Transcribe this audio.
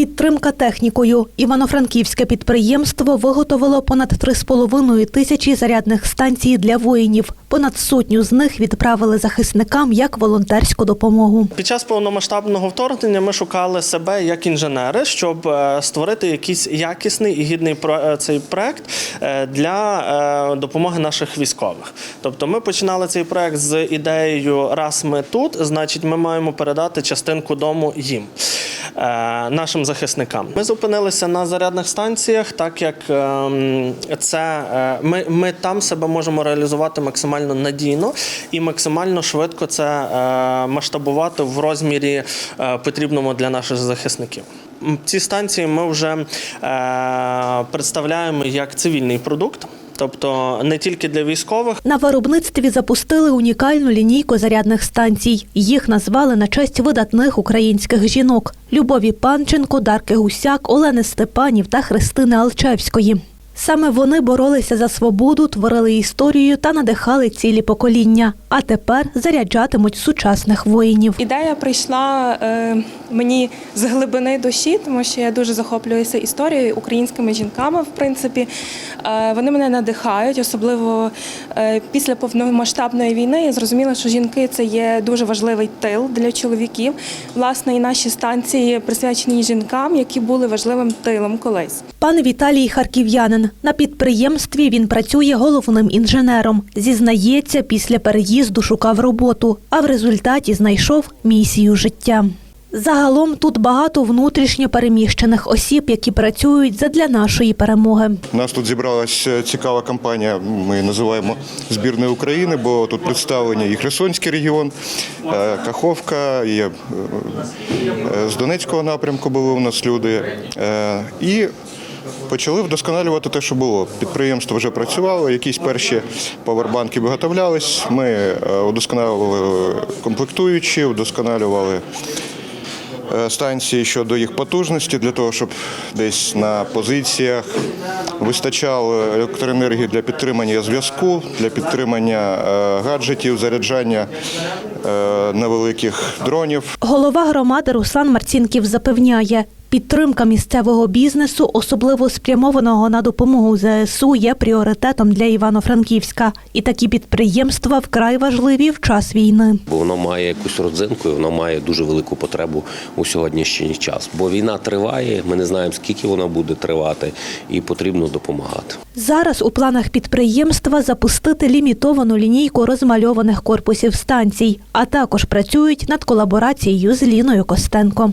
Підтримка технікою. Івано-Франківське підприємство виготовило понад 3,5 тисячі зарядних станцій для воїнів. Понад сотню з них відправили захисникам як волонтерську допомогу. Під час повномасштабного вторгнення ми шукали себе як інженери, щоб е, створити якийсь якісний і гідний е, цей проект е, для допомоги наших військових. Тобто, ми починали цей проект з ідеєю раз ми тут, значить, ми маємо передати частинку дому їм. Е, Нашим захисникам ми зупинилися на зарядних станціях, так як ем, це е, ми, ми там себе можемо реалізувати максимально надійно і максимально швидко це е, масштабувати в розмірі потрібному для наших захисників. Ці станції ми вже представляємо як цивільний продукт, тобто не тільки для військових, На виробництві запустили унікальну лінійку зарядних станцій. Їх назвали на честь видатних українських жінок: Любові Панченко, Дарки Гусяк, Олени Степанів та Христини Алчевської. Саме вони боролися за свободу, творили історію та надихали цілі покоління. А тепер заряджатимуть сучасних воїнів. Ідея прийшла е, мені з глибини душі, тому що я дуже захоплююся історією українськими жінками. В принципі, е, вони мене надихають, особливо е, після повномасштабної війни. Я зрозуміла, що жінки це є дуже важливий тил для чоловіків. Власне, і наші станції присвячені жінкам, які були важливим тилом колись. Пан Віталій Харків'янин. На підприємстві він працює головним інженером. Зізнається, після переїзду шукав роботу, а в результаті знайшов місію життя. Загалом тут багато внутрішньо переміщених осіб, які працюють задля нашої перемоги. Нас тут зібралася цікава компанія. Ми називаємо збірною України, бо тут представлені і Херсонський регіон, е, Каховка, і е, е, з Донецького напрямку були у нас люди. Е, І почали вдосконалювати те, що було. Підприємство вже працювало, якісь перші павербанки виготовлялись. Ми е, удосконалювали комплектуючі, удосконалювали е, станції щодо їх потужності для того, щоб десь на позиціях вистачало електроенергії для підтримання зв'язку, для підтримання е, гаджетів, заряджання невеликих дронів. Голова громади Руслан Марцінків запевняє, підтримка місцевого бізнесу, особливо спрямованого на допомогу ЗСУ, є пріоритетом для Івано-Франківська. І такі підприємства вкрай важливі в час війни. бо воно має якусь родзинку, і воно має дуже велику потребу у сьогоднішній час. Бо війна триває, ми не знаємо скільки вона буде тривати, і потрібно допомагати. Зараз у планах підприємства запустити лімітовану лінійку розмальованих корпусів станцій, а також працюють над колаборацією з Ліною Костенко.